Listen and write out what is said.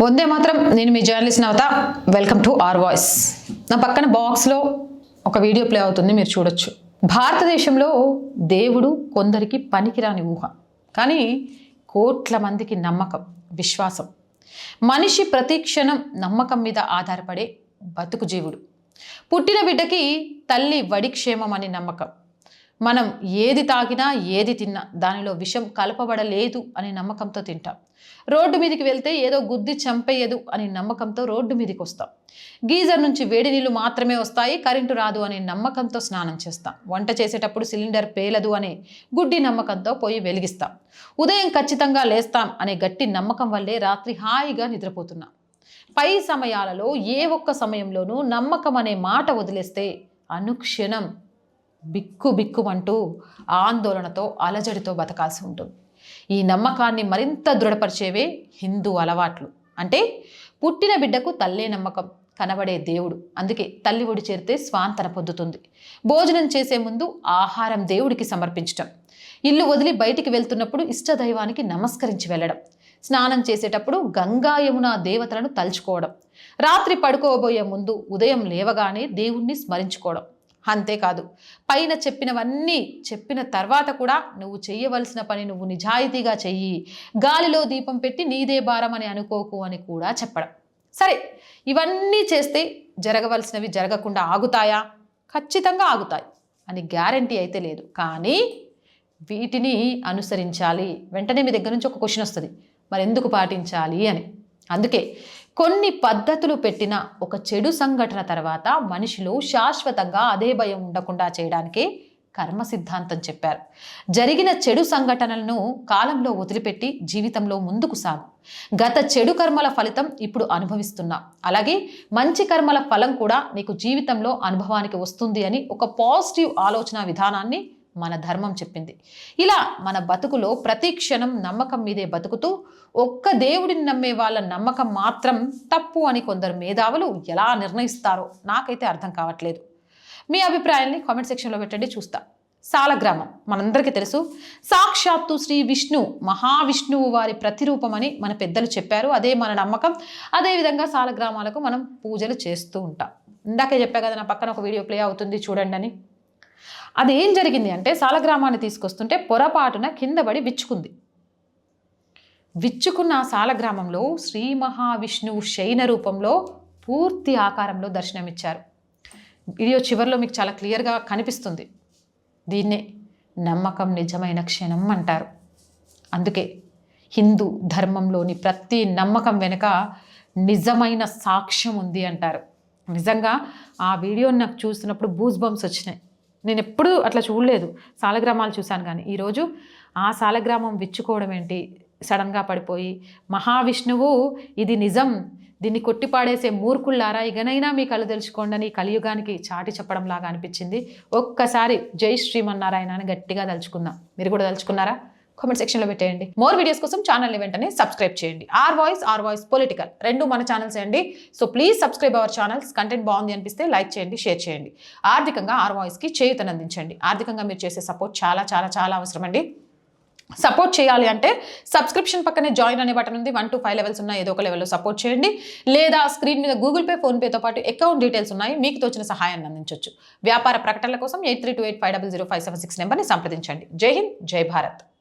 వందే మాత్రం నేను మీ journalist Navata. Welcome to R voice నా పక్కన బాక్స్లో ఒక వీడియో ప్లే అవుతుంది మీరు చూడొచ్చు. భారతదేశంలో దేవుడు కొందరికి పనికిరాని ఊహ. కానీ కోట్ల మందికి నమ్మకం విశ్వాసం. మనిషి ప్రతి క్షణం నమ్మకం మీద ఆధారపడే బతుకు జీవుడు. పుట్టిన బిడ్డకి తల్లి వడి క్షేమం అని నమ్మకం. మనం ఏది తాగినా ఏది తిన్నా దానిలో విషం కలపబడలేదు అనే నమ్మకంతో తింటాం. రోడ్డు మీదకి వెళ్తే ఏదో గుద్ది చంపేయదు అనే నమ్మకంతో రోడ్డు మీదకి వస్తాం. గీజర్ నుంచి వేడి నీళ్ళు మాత్రమే వస్తాయి కరెంటు రాదు అనే నమ్మకంతో స్నానం చేస్తాం. వంట చేసేటప్పుడు సిలిండర్ పేలదు అనే గుడ్డి నమ్మకంతో పోయి వెలిగిస్తాం. ఉదయం ఖచ్చితంగా లేస్తాం అనే గట్టి నమ్మకం వల్లే రాత్రి హాయిగా నిద్రపోతున్నాం. పై సమయాలలో ఏ ఒక్క సమయంలోనూ నమ్మకం అనే మాట వదిలేస్తే అనుక్షణం బిక్కు బిక్కుమంటూ ఆందోళనతో అలజడితో బతకాల్సి ఉంటుంది. ఈ నమ్మకాన్ని మరింత దృఢపరిచేవే హిందూ అలవాట్లు. అంటే పుట్టిన బిడ్డకు తల్లే నమ్మకం కనబడే దేవుడు. అందుకే తల్లి ఒడి చేరితే స్వాంతన పొందుతుంది. భోజనం చేసే ముందు ఆహారం దేవుడికి సమర్పించటం. ఇల్లు వదిలి బయటికి వెళ్తున్నప్పుడు ఇష్టదైవానికి నమస్కరించి వెళ్ళడం. స్నానం చేసేటప్పుడు గంగా యమున దేవతలను తలుచుకోవడం. రాత్రి పడుకోబోయే ముందు ఉదయం లేవగానే దేవుణ్ణి స్మరించుకోవడం. అంతేకాదు పైన చెప్పినవన్నీ చెప్పిన తర్వాత కూడా నువ్వు చేయవలసిన పని నువ్వు నిజాయితీగా చెయ్యి. గాలిలో దీపం పెట్టి నీదే భారం అని అనుకోకు అని కూడా చెప్పడం. సరే ఇవన్నీ చేస్తే జరగవలసినవి జరగకుండా ఆగుతాయా? ఖచ్చితంగా ఆగుతాయి. అని గ్యారంటీ అయితే లేదు. కానీ వీటిని అనుసరించాలి. వెంటనే మీ దగ్గర నుంచి ఒక క్వశ్చన్ వస్తుంది. మరి ఎందుకు పాటించాలి అని. అందుకే కొన్ని పద్ధతులు పెట్టిన ఒక చెడు సంఘటన తర్వాత మనిషిలో శాశ్వతంగా అదే భయం ఉండకుండా చేయడానికే కర్మ సిద్ధాంతం చెప్పారు. జరిగిన చెడు సంఘటనలను కాలంలో వదిలిపెట్టి జీవితంలో ముందుకు సాగు. గత చెడు కర్మల ఫలితం ఇప్పుడు అనుభవిస్తున్నా. అలాగే మంచి కర్మల ఫలం కూడా నీకు జీవితంలో అనుభవానికి వస్తుంది అని ఒక పాజిటివ్ ఆలోచన విధానాన్ని మన ధర్మం చెప్పింది. ఇలా మన బతుకులో ప్రతి క్షణం నమ్మకం మీదే బతుకుతూ ఒక్క దేవుడిని నమ్మే వాళ్ళ నమ్మకం మాత్రం తప్పు అని కొందరు మేధావులు ఎలా నిర్ణయిస్తారో నాకైతే అర్థం కావట్లేదు. మీ అభిప్రాయాల్ని కామెంట్ సెక్షన్లో పెట్టండి చూస్తా. సాలగ్రామం మనందరికీ తెలుసు. సాక్షాత్తు శ్రీ విష్ణు మహావిష్ణువు వారి ప్రతిరూపమని మన పెద్దలు చెప్పారు. అదే మన నమ్మకం. అదేవిధంగా సాలగ్రామాలకు మనం పూజలు చేస్తూ ఉంటాం. ఇందాకే చెప్పా కదా నా పక్కన ఒక వీడియో ప్లే అవుతుంది చూడండి అని. అది ఏం జరిగింది అంటే సాలగ్రామాన్ని తీసుకొస్తుంటే పొరపాటున కింద పడి విచ్చుకుంది. విచ్చుకున్న ఆ సాలగ్రామంలో శ్రీ మహావిష్ణువు శయన రూపంలో పూర్తి ఆకారంలో దర్శనమిచ్చారు. వీడియో చివరిలో మీకు చాలా క్లియర్గా కనిపిస్తుంది. దీన్నే నమ్మకం నిజమైన క్షణం అంటారు. అందుకే హిందూ ధర్మంలోని ప్రతి నమ్మకం వెనుక నిజమైన సాక్ష్యం ఉంది అంటారు. నిజంగా ఆ వీడియోని నాకు చూస్తున్నప్పుడు బూజ్ బంప్స్ వచ్చినాయి. నేను ఎప్పుడూ అట్లా చూడలేదు. సాలగ్రామాలు చూశాను కానీ ఈరోజు ఆ సాలగ్రామం విచ్చుకోవడం ఏంటి? సడన్గా పడిపోయి మహావిష్ణువు ఇది నిజం. దీన్ని కొట్టిపాడేసే మూర్ఖుల్లారా? ఇకనైనా మీ కళ్ళు తెలుసుకోండి అని కలియుగానికి చాటి చెప్పడం లాగా అనిపించింది. ఒక్కసారి జై శ్రీమన్నారాయణ అని గట్టిగా తలుచుకుందాం మీరు కూడా తలుచుకున్నారా? కామెంట్ సెక్షన్లో పెట్టేయండి. మోర్ వీడియోస్ కోసం ఛానల్ని వెంటనే సబ్స్క్రైబ్ చేయండి. R voice R voice political రెండు మన ఛానల్స్ అండి. So please subscribe our channels content బాగుంది అనిపిస్తే లైక్ చేయండి షేర్ చేయండి. ఆర్థికంగా ఆర్ వాయిస్కి చేయుతనందించండి ఆర్థికంగా మీరు చేసే సపోర్ట్ చాలా చాలా చాలా అవసరం అండి. సపోర్ట్ చేయాలి అంటే సబ్స్క్రిప్షన్ పక్కనే జాయిన్ అనే బటన్ ఉంది. వన్ టు ఫైవ్ లెవెల్స్ ఉన్నాయి. ఏదో ఒక లెవెల్లో సపోర్ట్ చేయండి. లేదా స్క్రీన్ మీద గూగుల్ పే ఫోన్పేతో పాటు అకౌంట్ డీటెయిల్స్ ఉన్నాయి. మీకు తోచిన సహాయాన్ని అందించవచ్చు వ్యాపార ప్రకటనల కోసం eight three two eight five double zero five seven six నెంబర్ని సంప్రదించండి. జై హింద్ జై భారత్.